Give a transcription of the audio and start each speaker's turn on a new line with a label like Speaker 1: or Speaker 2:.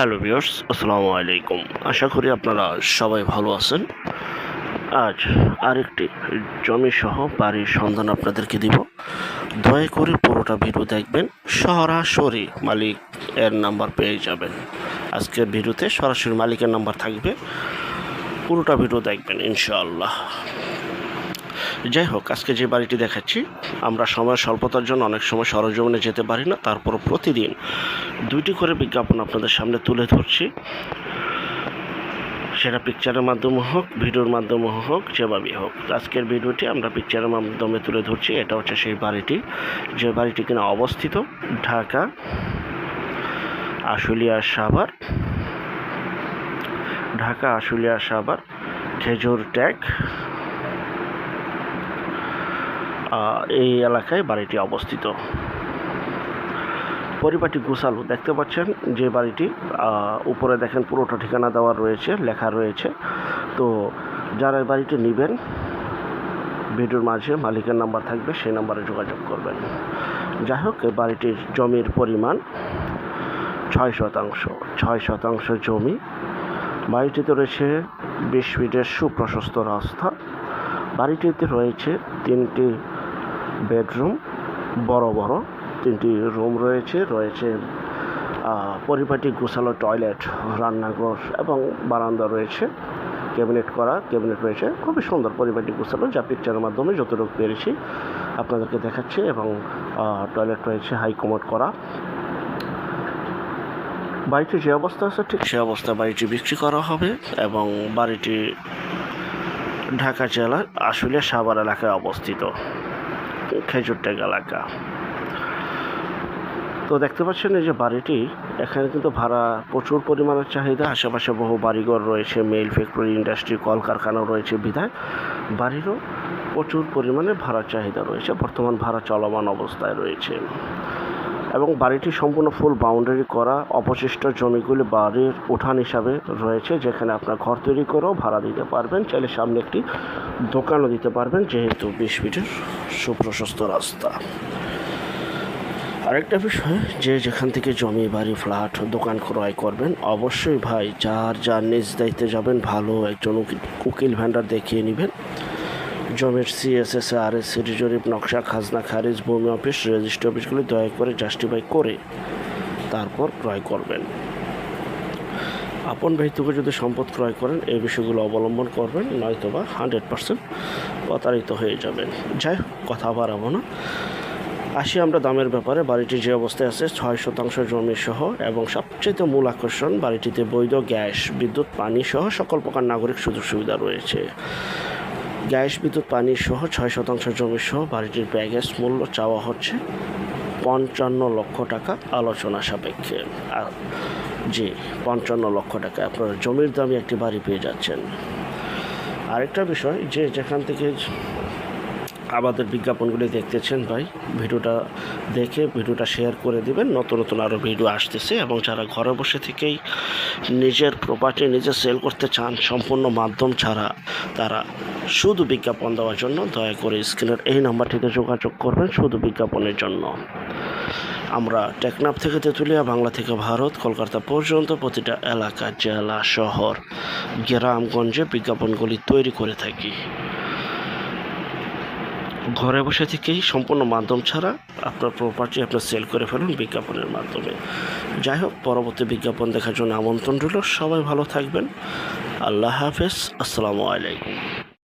Speaker 1: Hello viewers, আসসালামু আলাইকুম। আশা করি আপনারা সবাই ভালো আছেন। আজ আরেকটি জমি সহ বাড়ির সন্ধান আপনাদেরকে দিব। দয়া করে পুরোটা ভিডিও দেখবেন, সরাসরি মালিক এর নাম্বার পেয়ে যাবেন। আজকের ভিডিওতে সরাসরি মালিকের নাম্বার থাকবে। পুরোটা ভিডিও দেখবেন, ইনশাআল্লাহ। যাই হোক, আজকে যে বাড়িটি দেখাচ্ছি, আমরা সময় স্বল্পতার জন্য অনেক সময় সরজমিনে যেতে পারি না তারপর প্রতিদিন দুইটি করে বিজ্ঞাপন আপনাদের সামনে তুলে ধরছি। সেটা পিকচারের মাধ্যমে হোক ভিডিওর মাধ্যমে হোক, যেভাবেই হোক। আজকের ভিডিওটি আমরা পিকচারের মাধ্যমে তুলে ধরছি, এটা হচ্ছে সেই বাড়িটি। যে বাড়িটি কিনা অবস্থিত, ঢাকা, আশুলিয়া সাভার। ঢাকা, আশুলিয়া সাভার, খেজুর ট্যাগ। এই এলাকায় বাড়িটি অবস্থিত। পরিবারটি গোসালু, দেখতে পাচ্ছেন যে বাড়িটি উপরে দেখেন পুরোটা ঠিকানা দেওয়া রয়েছে, লেখা রয়েছে। তো যারা বাড়িটি নেবেন, ভিডিওর মাঝে মালিকের নাম্বার থাকবে, সেই নাম্বারে যোগাযোগ করবেন। যাই হোক বাড়িটির জমির পরিমাণ ছয় শতাংশ ছয় শতাংশ জমি। বাড়িটিতে রয়েছে বিশ ফিটের সুপ্রশস্ত রাস্তা। বাড়িটিতে রয়েছে তিনটি বেডরুম, বড় বড় তিনটি রুম রয়েছে রয়েছে পরিপাটি গোছালো টয়লেট, রান্নাঘর এবং বারান্দা রয়েছে, ক্যাবিনেট করা, ক্যাবিনেট রয়েছে। খুবই সুন্দর পরিপাটি গোছালো, যা পিকচারের মাধ্যমে যতটুকু পেরেছি আপনাদেরকে দেখাচ্ছি এবং টয়লেট রয়েছে, হাই করা। বাড়িটি যে অবস্থা আছে ঠিক সে অবস্থা বাড়িটি বিক্রি করা হবে এবং বাড়িটি ঢাকা জেলার আশুলিয়া সাভার এলাকায় অবস্থিত। খেজুরটেক এলাকা তো দেখতে পাচ্ছেন এই যে বাড়িটি, এখানে কিন্তু ভাড়া, প্রচুর পরিমাণের চাহিদা। আশেপাশে বহু বাড়িঘর রয়েছে, মেল, ফ্যাক্টরি, ইন্ডাস্ট্রি, কলকারখানাও রয়েছে বিধায়। বাড়িরও প্রচুর পরিমাণে ভাড়ার চাহিদা রয়েছে, বর্তমান ভাড়া চলমান অবস্থায় রয়েছে। এবং বাড়িটি সম্পূর্ণ ফুল বাউন্ডারি করা অবশিষ্ট জমিগুলি বাড়ির উঠান হিসাবে রয়েছে, যেখানে আপনার ঘর তৈরি করেও ভাড়া দিতে পারবেন। চাইলে সামনে একটি দোকানও দিতে পারবেন, যেহেতু বিশ ফিটের সুপ্রশস্ত রাস্তা। আরেকটা বিষয়, যে যেখান থেকে জমি, বাড়ি, ফ্ল্যাট, দোকান ক্রয় করবেন, অবশ্যই ভাই, যার যার নিজ দায়িত্বে যাবেন, ভালো একজন উকিল- ভ্যান্ডার দেখিয়ে নেবেন। জমির এস সিটি জরিপ, নকশা, খাজনা, খারিজ, ভূমি অফিস, রেজিস্ট্রি অফিসগুলি দয়া করে জাস্টিফাই করে তারপর ক্রয় করবেন। আপন ব্যক্তিকে যদি সম্পদ ক্রয় করেন, এই বিষয়গুলো অবলম্বন করবেন, নয়তোবা হান্ড্রেড পার্সেন্ট প্রতারিত হয়ে যাবেন। যাই হোক, কথা বাড়াবো না। আসি আমরা দামের ব্যাপারে। বাড়িটি যে অবস্থায় আছে, ছয় শতাংশ জমি সহ এবং সবচেয়ে মূল আকর্ষণ বাড়িটিতে বৈধ গ্যাস, বিদ্যুৎ, পানি সহ সকল প্রকার নাগরিক সুযোগ সুবিধা রয়েছে। গ্যাস, বিদ্যুৎ, পানি সহ ছয় শতাংশ জমি সহ বাড়িটির ব্যাগেজ মূল্য চাওয়া হচ্ছে পঞ্চান্ন লক্ষ টাকা আলোচনা সাপেক্ষে। জি, পঞ্চান্ন লক্ষ টাকা। আপনারা জমির দামে একটি বাড়ি পেয়ে যাচ্ছেন। আরেকটা বিষয় যে যেখান থেকে আমাদের বিজ্ঞাপনগুলি দেখতেছেন ভাই। ভিডিওটা দেখে ভিডিওটা শেয়ার করে দিবেন। নতুন নতুন আরও ভিডিও আসতেছে এবং যারা ঘরে বসে থেকেই নিজের প্রপার্টি নিজে সেল করতে চান, সম্পূর্ণ মাধ্যম ছাড়া তারা শুধু বিজ্ঞাপন দেওয়ার জন্য দয়া করে স্ক্রিনের এই নাম্বারটিতে যোগাযোগ করবেন শুধু বিজ্ঞাপনের জন্য। আমরা টেকনাফ থেকে তেঁতুলিয়া, বাংলা থেকে ভারত, কলকাতা পর্যন্ত প্রতিটা এলাকা, জেলা, শহর, গ্রামগঞ্জে বিজ্ঞাপনগুলি তৈরি করে থাকি। ঘরে বসে থেকেই সম্পূর্ণ মাধ্যম ছাড়া আপনার প্রপার্টি আপনার সেল করে ফেলুন বিজ্ঞাপনের মাধ্যমে। যাই হোক, পরবর্তী বিজ্ঞাপন দেখার জন্য আমন্ত্রণ রইল। সবাই ভালো থাকবেন। আল্লাহ হাফেজ। আসসালামু আলাইকুম।